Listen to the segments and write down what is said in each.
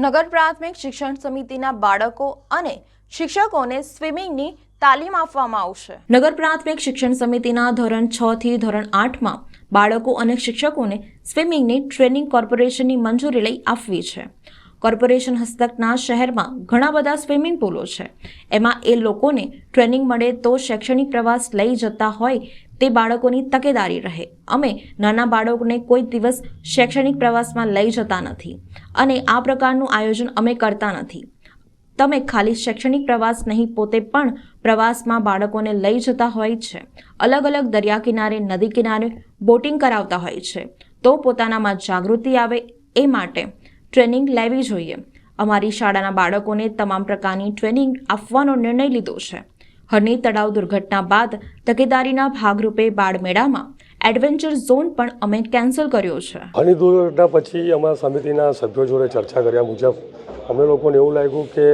નગર પ્રાથમિક શિક્ષણ સમિતિના બાળકો અને શિક્ષકોને સ્વિમિંગની તાલીમ આપવામાં આવશે. નગર પ્રાથમિક શિક્ષણ સમિતિના ધોરણ છ થી ધોરણ આઠમાં બાળકો અને શિક્ષકોને સ્વિમિંગની ટ્રેનિંગ કોર્પોરેશનની મંજૂરી લઈ આપવી છે. કોર્પોરેશન હસ્તકના શહેરમાં ઘણા બધા સ્વિમિંગ પુલો છે. એમાં એ લોકોને ટ્રેનિંગ મળે તો શૈક્ષણિક પ્રવાસ લઈ જતા હોય તે બાળકોની તકેદારી રહે. અમે નાના બાળકોને કોઈ દિવસ શૈક્ષણિક પ્રવાસમાં લઈ જતા નથી અને આ પ્રકારનું આયોજન અમે કરતા નથી. તમે ખાલી શૈક્ષણિક પ્રવાસ નહીં, પોતે પણ પ્રવાસમાં બાળકોને લઈ જતા હોય છે. અલગ અલગ દરિયા કિનારે, નદી કિનારે બોટિંગ કરાવતા હોય છે. તો પોતાનામાં જાગૃતિ આવે એ માટે ટ્રેનિંગ લેવી જોઈએ. અમારી શાળાના બાળકોને તમામ પ્રકારની ટ્રેનિંગ આપવાનો નિર્ણય લીધો છે. હરની તળાવ દુર્ઘટના બાદ તકેદારીના ભાગરૂપે બાળમેળામાં એડવેન્ચર ઝોન પણ અમે કેન્સલ કર્યો છે. હની દુર્ઘટના પછી અમારા સમિતિના સભ્યો જોડે ચર્ચા કર્યા મુજબ અમે લોકોને એવું લાગ્યું કે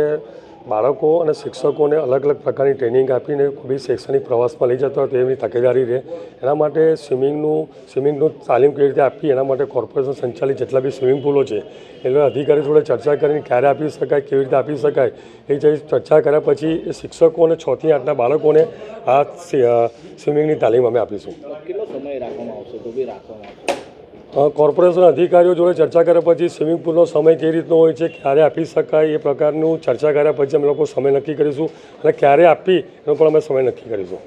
બાળકો અને શિક્ષકોને અલગ અલગ પ્રકારની ટ્રેનિંગ આપીને ખૂબ શૈક્ષણિક પ્રવાસમાં લઈ જતા હોય તો એમની તકેદારી રહે. એના માટે સ્વિમિંગનું સ્વિમિંગનું તાલીમ કેવી રીતે આપવી એના માટે કોર્પોરેશન સંચાલિત જેટલા બી સ્વિમિંગ પૂલો છે એટલે અધિકારી જોડે ચર્ચા કરીને ક્યારે આપી શકાય, કેવી રીતે આપી શકાય, એ ચર્ચા કર્યા પછી એ શિક્ષકો અને છથી આઠના બાળકોને આ સ્વિમિંગની તાલીમ અમે આપીશું. કેટલો સમય રાખવામાં આવશે. અ, કોર્પોરેશન અધિકારીઓ જોડે ચર્ચા કર્યા પછી સ્વિમિંગ પુલનો સમય કેવી રીતનો હોય છે ક્યારે આપી શકાય એ પ્રકારનું ચર્ચા કર્યા પછી અમે લોકો સમય નક્કી કરીશું અને ક્યારે આપી એનો પણ અમે સમય નક્કી કરીશું.